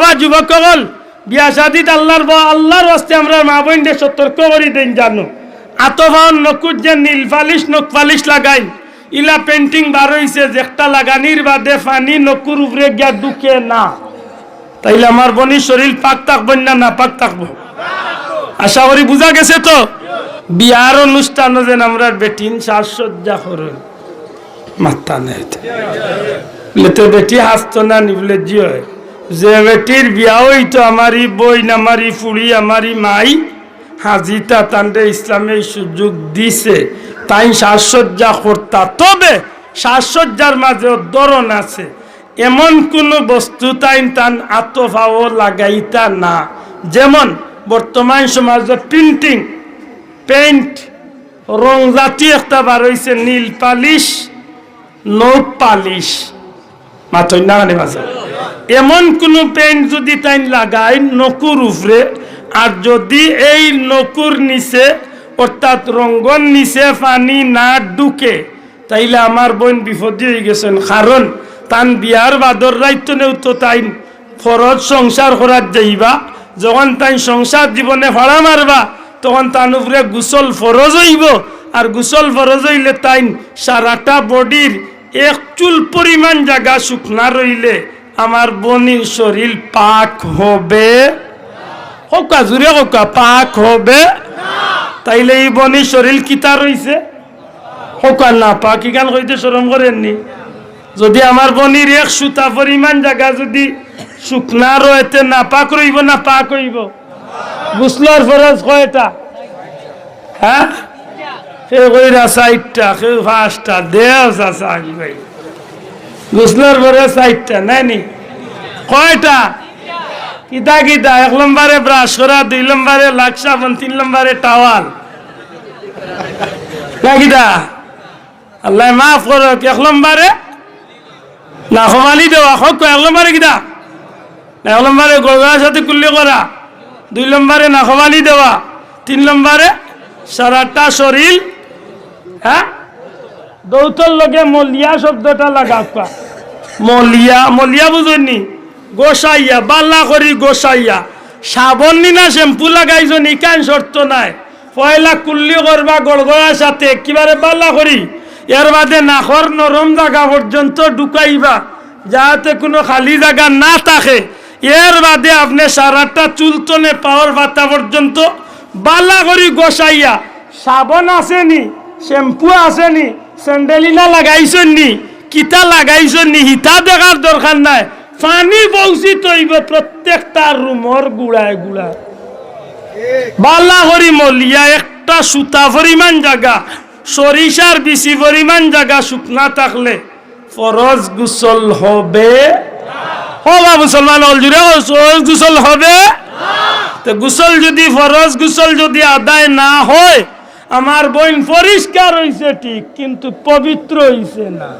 আবার যুবক কগল বিয়া শাদিত আল্লাহর ব আল্লাহর ওয়াস্তে আমরা মা বোনদের সতর্ক করি দেন জানো। আতভান নকুর যে নীল পালিশ, নখ পালিশ লাগাই। ইলা পেন্টিং বার হইছে যেটা লাগানির বাদে ফানি নকুর উপরে গিয়া ঢুকে না। তাইলে আমার বনি শরীর পাক থাকবেন না না পাক থাকব? আশা করি বুঝা গেছে তো? বিয়ার অনুষ্ঠান যেন আমরা বেটিন সাজসজ্জা করুন। মাত্তা নেই। বেটি হাসত না, নিবলে জি হয়। যে বেটির বিয়া হইতো আমারই বই আমারই ফুড়ি, আমারই মাই। হাজিতা তান্ডে ইসলামে সুযোগ দিছে। তাই সাজসজ্জা করতা। তবে সাজসজ্জার মাঝে ধরন আছে। এমন কোনো বস্তু তাই তান আত্মভাও লাগাইতা না। যেমন বর্তমান সমাজে প্রিন্টিং, পেইন্ট, রং জাতীয় একটা বার হয়েছে নীল পালিশ নোট পালিশ। মাথই না মানে এমন কোন পেইন্ট যদি তাই লাগাই নকুর উপরে, আর যদি এই নকুর নিচে, অর্থাৎ রঙ্গন নিচে পানি না ঢুকে, তাইলে আমার বোন বিপদে হয়ে গেছেন। কারণ তান বিয়ার বাদর রাইত নেও তো তাই ফরজ সংসার করার যাইবা, যখন তাই সংসার জীবনে ভাড়া মারবা, তখন তান উপরে গুসল ফরজ হইব, আর গুসল ফরজ হইলে তাই সারাটা বডির এক চুল পরিমাণ জায়গা শুকনা রইলে। আমার বনির শরীর পাক হবে। হোকা জুড়ে হোকা পাক হবে। তাইলে এই বনির শরীর কিতা রইছে হোকা না, পাক ইখান কইতে শরম করেননি। যদি আমার বনির এক সুতা পরিমাণ জায়গা যদি শুকনা রয়েতে না পাক রইব, না পাক হইব। গুসলর ফরজ কয়টা? হ্যাঁ? সে কইরা সাইটটা কেউ পাঁচটা চাচা আগে ভাই গুসলর পরে সাইটটা নাইনি? কয়টা? কিতা কিতা? এক নম্বরে ব্রাশ করা, দুই নম্বরে লাকসাবন তিন নম্বরে টাওয়াল। না কিতা? আল্লাহ মাফ করো এক নম্বরে না সমালি দেওয়া, হোক এক নম্বরে কিতা? এক নম্বরে গড়গার সাথে কুল্লি করা, দুই নম্বরে নাখমালি দেওয়া, তিন নম্বরে সারাটা শরীর হ্যাঁ? দৌতর লগে মলিয়া শব্দটা লাগাবা মলিয়া মলিয়া বুঝনি গোসাইয়া, বাল্লা করি গোসাইয়া। সাবন নিনা শ্যাম্পু লাগাইছ নিকান শর্ত নাই? পয়লা কুল্লি করবা, গড়গড়ার সাথে একেবারে বাল্লা করি। এর বাদে নাখর নরম জায়গা পর্যন্ত ঢুকাইবা যাতে কোনো খালি জায়গা না থাকে। এর বাদে আপনি সারাটা চুলতনে পাওয়ার ভাতা পর্যন্ত বালা করি গোসাইয়া। সাবন আসেনি, শ্যাম্পু আসেনি স্যান্ডেলিনা লাগাইছনি কিতা লাগাইছনি নিহিতা দেখার দরকার নাই। পানি বৌসি তৈব প্রত্যেকটা রুমর গুড়ায় গুড়ায় বালা করি মলিয়া একটা সুতা পরিমাণ জায়গা সরিষার বেশি পরিমাণ জায়গা শুকনা থাকলে ফরজ গুসল হবে। হবা মুসলমান হল জুড়ে ফরজ গুসল হবে। তো গুসল যদি ফরজ গুসল যদি আদায় না হয় আমার বোন পরিষ্কার হইছে ঠিক, কিন্তু পবিত্র হইছে না।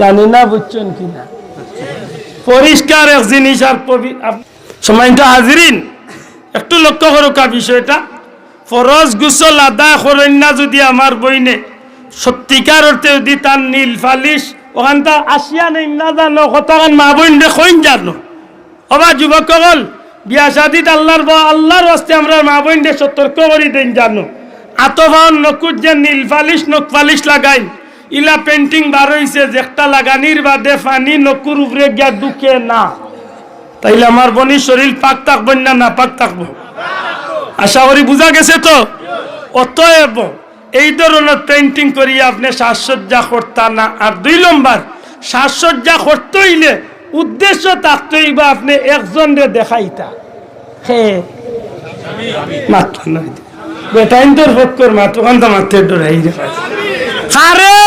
জানি না, বুঝছেন কিনা। পরিষ্কার এক জিনিস আর সময়টা হাজিরিন। একটু লক্ষ্য করুকা বিষয়টা। ফরজ গুসল আদায় করেন যদি আমার বইনে। সত্যিকার অর্থে যদি তার নীল ফালিশ ওখানটা আসিয়া নেই না জানো কতক্ষণ মা বোন দেখইন জানো। অবা যুবক কল বিয়া শাদিত আল্লাহর ব আল্লাহর হস্তে আমরা মা বোনদের সতর্ক করি দেন জানো। আতভান নকুর যে নীল ফালিশ, নখ ফালিশ লাগাই ইলা পেন্টিং বার হইছে যেটা লাগানির বাদে ফানি নকুর উপরে গিয়া ঢুকে না। তাইলে আমার বনি শরীর পাক থাকবেন না না পাক থাকব। আশা করি বুঝা গেছে তো? অতএব এই ধরনের পেন্টিং করিয়া আপনি সাজসজ্জা করতা না। আর দুই নম্বর, সাজসজ্জা করতে হইলে উদ্দেশ্য থাকতে হইবা আপনি একজন রে দেখাইতা। হে, মাত্র নয়। বেটাইন তোর পক্ষর মা তখন তো মাত্রের ডরাই রে। কারে